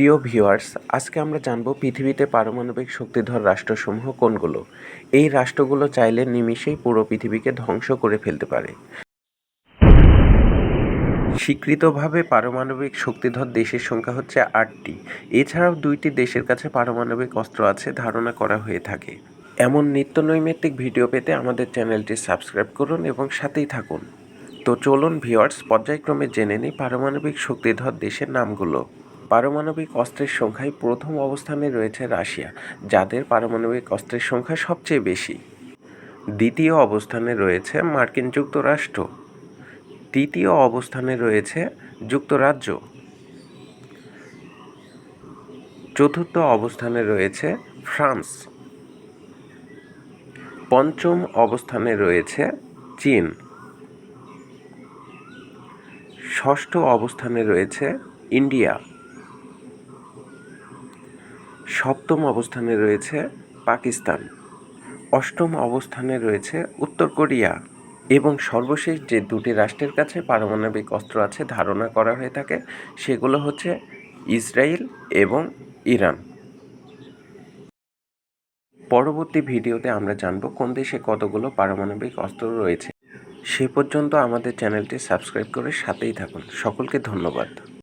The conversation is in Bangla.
প্রিয় ভিউয়ার্স, আজকে আমরা জানব পৃথিবীতে পারমাণবিক শক্তিধর রাষ্ট্রসমূহ কোনগুলো? এই রাষ্ট্রগুলো চাইলে নিমিষেই পুরো পৃথিবীকে ধ্বংস করে ফেলতে পারে। স্বীকৃতভাবে পারমাণবিক শক্তিধর দেশের সংখ্যা হচ্ছে আটটি। এছাড়াও দুইটি দেশের কাছে পারমাণবিক অস্ত্র আছে ধারণা করা হয়ে থাকে। এমন নিত্য নৈমিত্তিক ভিডিও পেতে আমাদের চ্যানেলটি সাবস্ক্রাইব করুন এবং সাথেই থাকুন। তো চলুন ভিওয়ার্স পর্যায়ক্রমে জেনে নিই পারমাণবিক শক্তিধর দেশের নামগুলো। পারমাণবিক অস্ত্রের সংখ্যায় প্রথম অবস্থানে রয়েছে রাশিয়া, যাদের পারমাণবিক অস্ত্রের সংখ্যা সবচেয়ে বেশি। দ্বিতীয় অবস্থানে রয়েছে মার্কিন যুক্তরাষ্ট্র। তৃতীয় অবস্থানে রয়েছে যুক্তরাজ্য। চতুর্থ অবস্থানে রয়েছে ফ্রান্স। পঞ্চম অবস্থানে রয়েছে চীন। ষষ্ঠ অবস্থানে রয়েছে ইন্ডিয়া। সপ্তম অবস্থানে রয়েছে পাকিস্তান। অষ্টম অবস্থানে রয়েছে উত্তর কোরিয়া এবং সর্বশেষ যে দুটি রাষ্ট্রের কাছে পারমাণবিক অস্ত্র আছে ধারণা করা হয়ে থাকে, সেগুলো হচ্ছে ইসরায়েল এবং ইরান। পরবর্তী ভিডিওতে আমরা জানব কোন দেশে কতগুলো পারমাণবিক অস্ত্র রয়েছে। সে পর্যন্ত আমাদের চ্যানেলটি সাবস্ক্রাইব করে সাথেই থাকুন। সকলকে ধন্যবাদ।